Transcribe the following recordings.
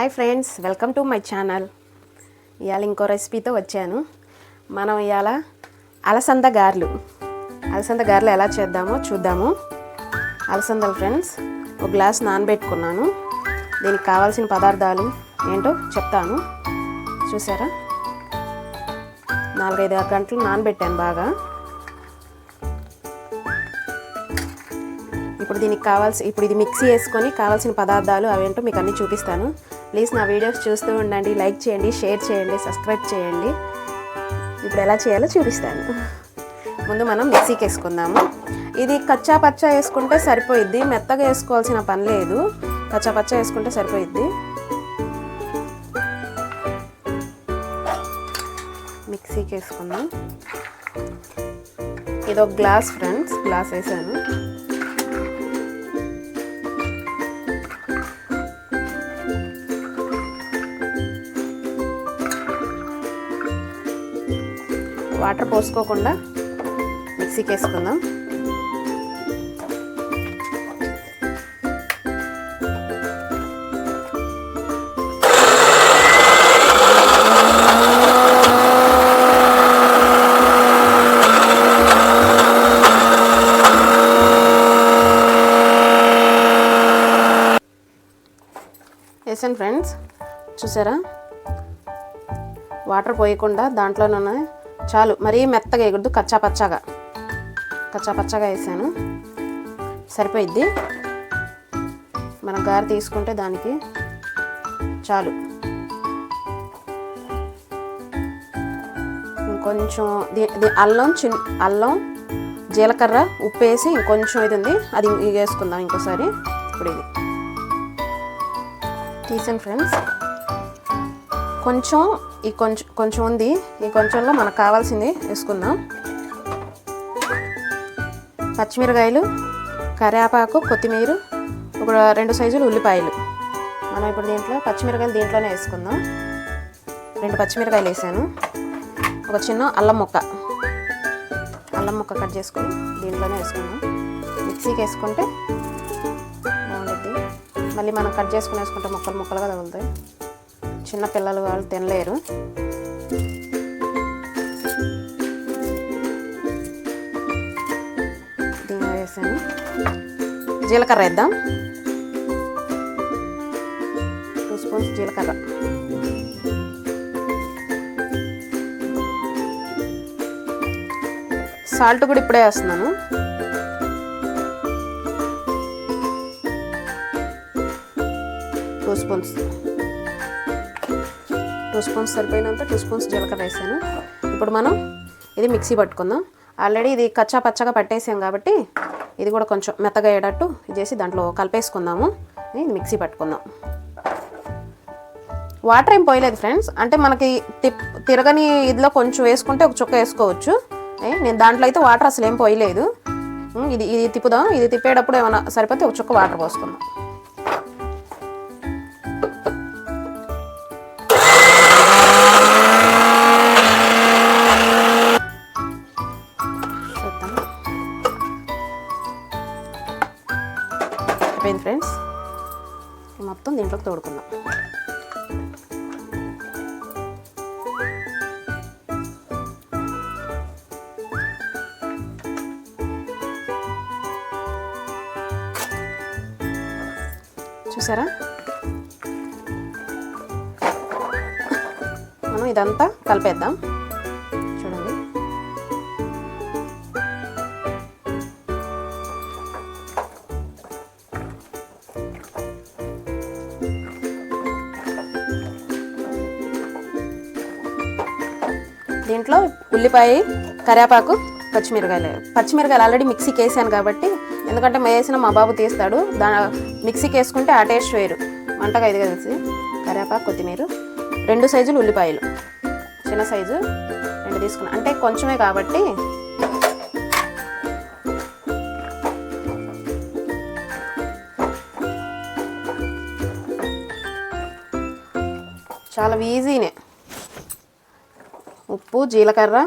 Hi friends welcome to my channel. ఇవాళ ఇంకో రెసిపీతో వచ్చాను. మనం ఇవాళ అలసంద గారెలు. అలసంద గారెలు ఎలా చేద్దామో చూద్దాము. అలసందలు ఫ్రెండ్స్ ఒక గ్లాస్ నానబెట్టుకున్నాను. దీనికి కావాల్సిన పదార్థాలు ఏంటో చెప్తాను. చూసారా? నాలుగైదు ఆరు గంటలు నానబెట్టాను బాగా. ఇప్పుడు దీనికి కావాల్సి ఇప్పుడు ఇది మిక్సీ వేసుకొని కావాల్సిన పదార్థాలు అవేంటో మీకు అన్నీ చూపిస్తాను. ప్లీజ్ నా వీడియోస్ చూస్తూ ఉండండి లైక్ చేయండి షేర్ చేయండి సబ్స్క్రైబ్ చేయండి. ఇప్పుడు ఎలా చేయాలో చూపిస్తాను. ముందు మనం మిక్సీకి వేసుకుందాము. ఇది కచ్చా పచ్చా వేసుకుంటే సరిపోయిద్ది మెత్తగా వేసుకోవాల్సిన పని లేదు. కచ్చా పచ్చా వేసుకుంటే సరిపోయిద్ది. మిక్సీకి వేసుకుందాం. ఇది ఒక గ్లాస్ ఫ్రెండ్స్ గ్లాస్ వేసాను. వాటర్ పోసుకోకుండా మిక్సీకి వేసుకుందాం వేసాను ఫ్రెండ్స్ చూసారా? వాటర్ పోయకుండా దాంట్లోనే చాలు. మరీ మెత్తగా వేయకూడదు కచ్చా పచ్చగా కచ్చా పచ్చగా వేసాను. సరిపోయిద్ది. మనం గారి తీసుకుంటే దానికి చాలు. ఇంకొంచెం దీ- అల్లం చిన్ అల్లం జీలకర్ర ఉప్పు వేసి ఇంకొంచెం ఇది ఉంది. అది వేసుకుందాం ఇంకోసారి. ఇప్పుడు ఇది. తీసాను ఫ్రెండ్స్. కొంచెం ఈ కొంచెం కొంచెం ఉంది. ఈ కొంచెంలో మనకు కావాల్సింది వేసుకుందాం. పచ్చిమిరకాయలు కరివేపాకు కొత్తిమీర ఒక రెండు సైజులు ఉల్లిపాయలు. మనం ఇప్పుడు దీంట్లో పచ్చిమిరకాయలు దీంట్లోనే వేసుకుందాం. రెండు పచ్చిమిరకాయలు వేసాను. ఒక చిన్న అల్లం ముక్క. అల్లం ముక్క కట్ చేసుకొని దీంట్లోనే వేసుకుందాం. మిక్సీకి వేసుకుంటే బాగుంటుంది. మళ్ళీ మనం కట్ చేసుకుని వేసుకుంటే ముక్కలు ముక్కలుగా తగులుతాయి. చిన్న పిల్లలు వాళ్ళు తినలేరు. దీనిలో వేసాను. జీలకర్ర వేద్దాం. టూ స్పూన్స్ జీలకర్ర. సాల్ట్ కూడా ఇప్పుడే వేస్తున్నాను. Two spoons. టూ స్పూన్స్ సరిపోయినంత టూ స్పూన్స్ జీలకర్ర వేసాను. ఇప్పుడు మనం ఇది మిక్సీ పట్టుకుందాం. ఆల్రెడీ ఇది కచ్చా పచ్చగా పట్టేసాం కాబట్టి ఇది కూడా కొంచెం మెత్తగా అయ్యేటట్టు ఇది చేసి దాంట్లో కలిపేసుకుందాము. ఇది మిక్సీ పట్టుకుందాం. వాటర్ ఏం పోయలేదు ఫ్రెండ్స్. అంటే మనకి తిరగని ఇదిలో కొంచెం వేసుకుంటే ఒక చుక్క వేసుకోవచ్చు. నేను దాంట్లో అయితే వాటర్ అసలు ఏం పోయలేదు. ఇది ఇది తిప్పుదాం. ఇది తిప్పేటప్పుడు ఏమైనా సరిపోతే ఒక చుక్క వాటర్ పోసుకుందాం. ఫ్రెండ్స్. మొత్తం దీంట్లోకి తోడుకుందాం. చూసారా? మనం ఇదంతా కలిపేద్దాం. ఉల్లిపాయ కరివేపాకు పచ్చిమిరకాయలు. పచ్చిమిరకాయలు ఆల్రెడీ మిక్సీకి వేసాను కాబట్టి ఎందుకంటే వేసిన మా బాబు తీస్తాడు. దా మిక్సీకి వేసుకుంటే ఆ టేస్ట్ వేరు. వంటగా ఇది. కలిసి కరివేపాకు కొత్తిమీర రెండు సైజులు ఉల్లిపాయలు. చిన్న సైజు రెండు తీసుకున్నాను అంటే కొంచెమే కాబట్టి చాలా ఈజీనే ఉప్పు జీలకర్ర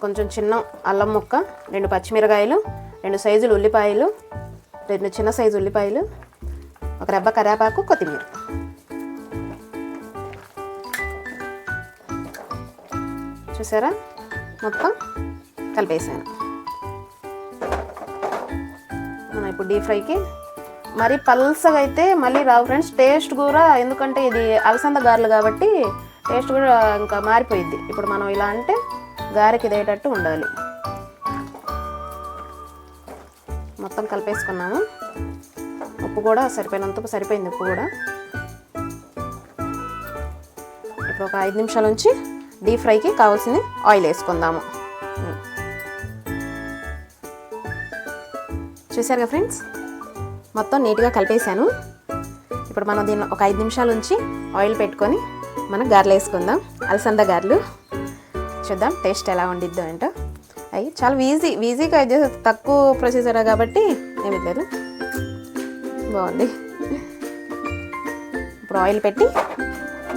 కొంచెం చిన్న అల్లం ముక్క రెండు పచ్చిమిరకాయలు రెండు సైజులు ఉల్లిపాయలు రెండు చిన్న సైజు ఉల్లిపాయలు ఒక రెబ్బ కరేపాకు కొత్తిమీర. చూసారా? మొత్తం కలిపేసాను. మనం ఇప్పుడు డీప్ ఫ్రైకి మరి పల్సగా అయితే మళ్ళీ రావు ఫ్రెండ్స్ టేస్ట్ కూర ఎందుకంటే ఇది అలసంద గారెలు కాబట్టి టేస్ట్ కూడా ఇంకా మారిపోయింది ఇప్పుడు మనం ఇలా అంటే గారెకి ఇదేటట్టు ఉండాలి. మొత్తం కలిపేసుకున్నాము. ఉప్పు కూడా సరిపోయినంత సరిపోయింది ఉప్పు కూడా. ఇప్పుడు ఒక ఐదు నిమిషాల నుంచి డీప్ ఫ్రైకి కావాల్సిన ఆయిల్ వేసుకుందాము. చూసారుగా ఫ్రెండ్స్? మొత్తం నీట్గా కలిపేసాను ఇప్పుడు మనం దీన్ని ఒక ఐదు నిమిషాల నుంచి ఆయిల్ పెట్టుకొని మనం గారెలు వేసుకుందాం. అలసంద గారెలు. చూద్దాం టేస్ట్ ఎలా ఉండిద్దో ఏంటో. అవి చాలా ఈజీ ఈజీగా అయితే తక్కువ ప్రొసీజర్ కాబట్టి ఏమి లేదు. బాగుంది. ఇప్పుడు ఆయిల్ పెట్టి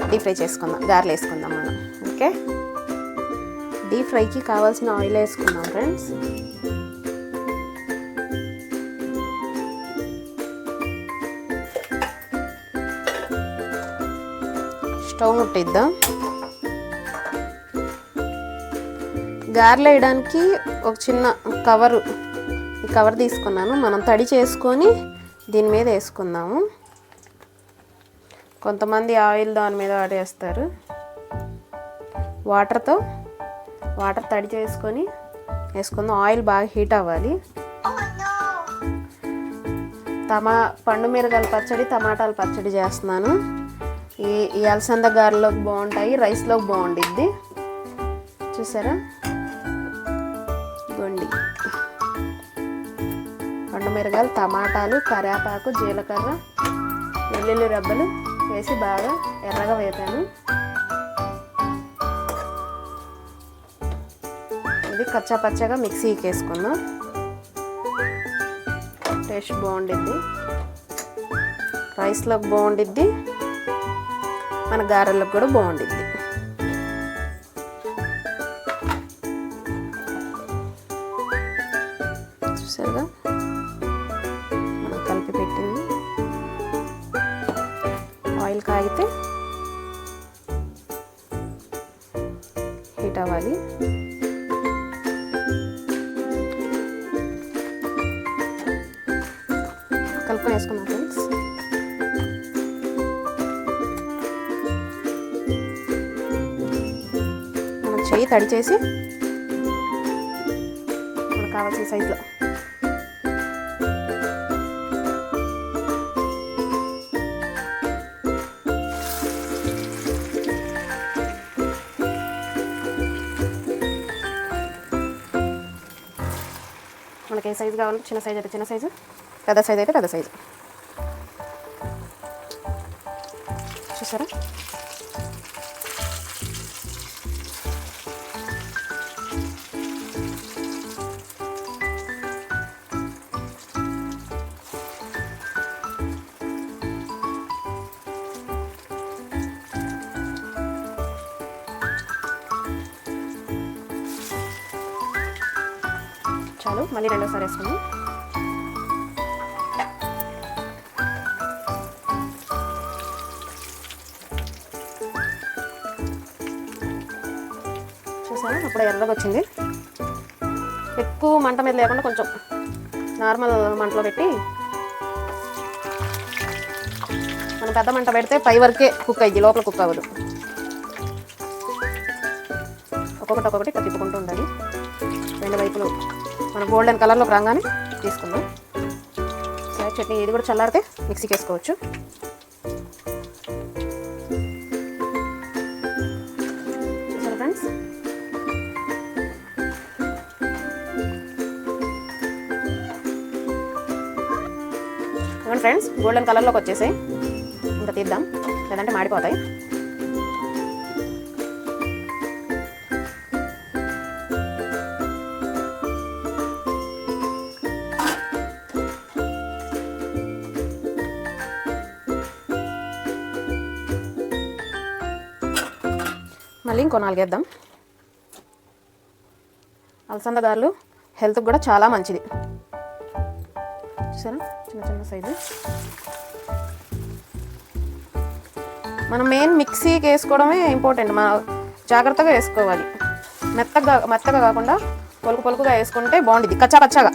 డీప్ ఫ్రై చేసుకుందాం గారెలు వేసుకుందాం మనం. ఓకే డీప్ ఫ్రైకి కావాల్సిన ఆయిల్ వేసుకుందాం ఫ్రెండ్స్ స్టవ్ ముట్టిద్దాం. గారెలు వేయడానికి ఒక చిన్న కవరు ఈ కవర్ తీసుకున్నాను. మనం తడి చేసుకొని దీని మీద వేసుకుందాము. కొంతమంది ఆయిల్ దాని మీద వాడేస్తారు. వాటర్తో వాటర్ తడి చేసుకొని వేసుకుందాం. ఆయిల్ బాగా హీట్ అవ్వాలి. టమా పండు మిరగాయల పచ్చడి టమాటాల పచ్చడి చేస్తున్నాను. ఈ ఈ అలసంద గారెలోకి బాగుంటాయి రైస్లోకి బాగుండిద్ది. చూసారా? గొండి పండు మిరగాయలు టమాటాలు కరివేపాకు జీలకర్ర వెల్లుల్లి రబ్బలు వేసి బాగా ఎర్రగా వేపాను. ఇది కచ్చా పచ్చగా మిక్సీకి వేసుకుందాం టేస్ట్ బాగుండిద్ది. రైస్లోకి బాగుండిద్ది. మన గారెలకు కూడా బాగుండిద్ది. చూసారుగా? మనం కలిపి పెట్టింది. ఆయిల్ కాగితే హీట్ అవ్వాలి. కలుపుకొని వేసుకున్నాం ఫ్రెండ్స్. కట్ తడి చేసి మనకు కావాల్సిన సైజులో. మనకి ఏ సైజు కావాలి? చిన్న సైజు అయితే చిన్న సైజు పెద్ద సైజు అయితే పెద్ద సైజు. చూసారా? చాలు మళ్ళీ రెండోసారి వేసుకుందాం. చూసాను అప్పుడు ఎర్రగా వచ్చింది. ఎక్కువ మంట మీద లేకుండా కొంచెం నార్మల్ మంటలో పెట్టి మనం పెద్ద మంట పెడితే పై వరకే కుక్ అయ్యి లోపల కుక్ అవ్వదు. ఒక్కొక్కటి ఒక్కొక్కటి ఇట్లా తిప్పుకుంటూ ఉండాలి. రెండు వైపులు మనం గోల్డెన్ కలర్లోకి రాగానే తీసుకుందాం. సరే చట్నీ ఇది కూడా చల్లారితే మిక్సీకి వేసుకోవచ్చు. చూసారా ఫ్రెండ్స్ ఫ్రెండ్స్ గోల్డెన్ కలర్లోకి వచ్చేసాయి. ఇంకా తీద్దాం. లేదంటే మాడిపోతాయి. మళ్ళీ ఇంకో నాలుగేద్దాం. అలసంద గారెలు హెల్త్కి కూడా చాలా మంచిది. చూసారా? చిన్న చిన్న సైజు. మనం మెయిన్ మిక్సీకి వేసుకోవడమే ఇంపార్టెంట్. మన జాగ్రత్తగా వేసుకోవాలి. మెత్తగా మెత్తగా కాకుండా పొలుకు పొలుకుగా వేసుకుంటే బాగుంటుంది కచ్చా కచ్చాగా.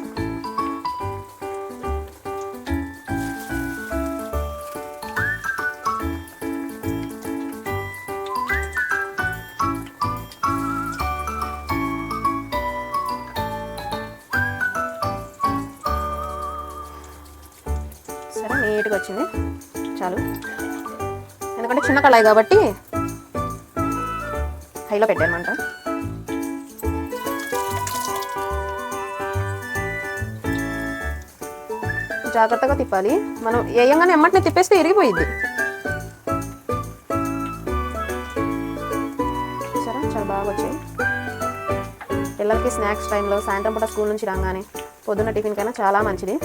నీట్గా వచ్చింది. చాలు. ఎందుకంటే చిన్న కళాయి కాబట్టి హైలో పెట్టానమాట. జాగ్రత్తగా తిప్పాలి. మనం వేయంగానే ఎమ్మటిని తిప్పేస్తే ఇరిగిపోయింది సరే చాలా బాగా వచ్చాయి. పిల్లలకి స్నాక్స్ టైంలో సాయంత్రం పూట స్కూల్ నుంచి రాగానే పొద్దున్న టిఫిన్ కైనా చాలా మంచిది.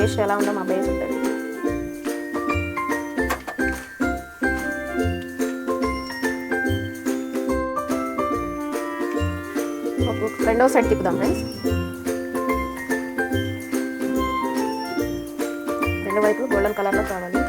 టేస్ట్ ఎలా ఉందో మా అబ్బాయి చెప్తాడు. రెండో సైడ్ తిప్పుదాం ఫ్రెండ్స్. రెండు వైపు గోల్డెన్ కలర్లో కావాలి.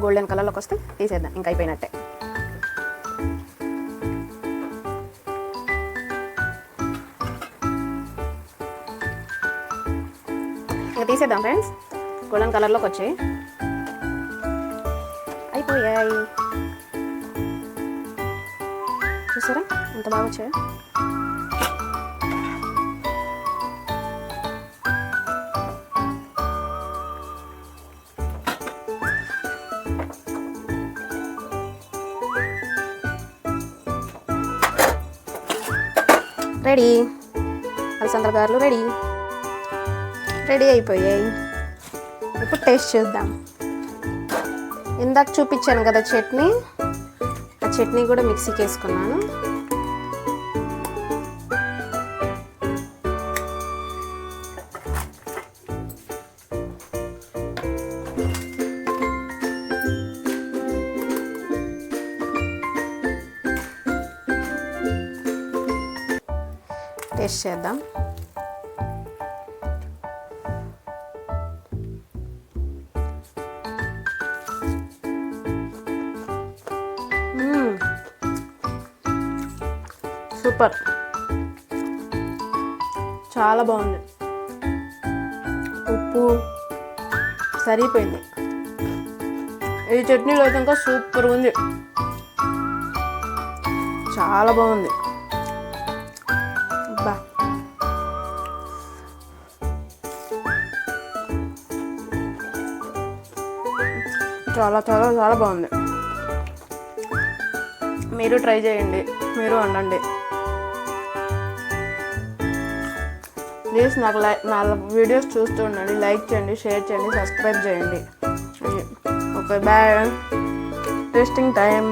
గోల్డెన్ కలర్లోకి వస్తే తీసేద్దాం ఇంకా అయిపోయినట్టే. ఇంకా తీసేద్దాం ఫ్రెండ్స్. గోల్డెన్ కలర్లోకి వచ్చాయి. అయిపోయాయి. చూసారా? ఎంత బాగా వచ్చాయి? రెడీ. అలసందల గారెలు రెడీ. రెడీ అయిపోయాయి. ఇప్పుడు టేస్ట్ చేద్దాం. ఇందాక చూపించాను కదా చట్నీ. ఆ చట్నీ కూడా మిక్సీకి వేసుకున్నాను. పేస్ట్ చేద్దాం. సూపర్. చాలా బాగుంది. ఉప్పు సరిపోయింది. ఈ చట్నీలో అయితే ఇంకా సూపర్ ఉంది. చాలా బాగుంది. చాలా చాలా చాలా బాగుంది. మీరు ట్రై చేయండి. మీరు వండండి. ప్లీజ్ నాకు లైక్ నా వీడియోస్ చూస్తూ ఉండండి. లైక్ చేయండి షేర్ చేయండి సబ్స్క్రైబ్ చేయండి. Okay bye tasting time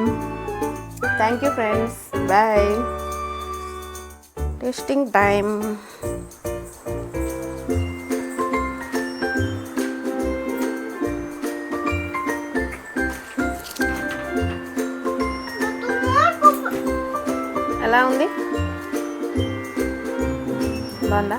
thank you friends bye tasting time ఎలా ఉంది? బాగుందా?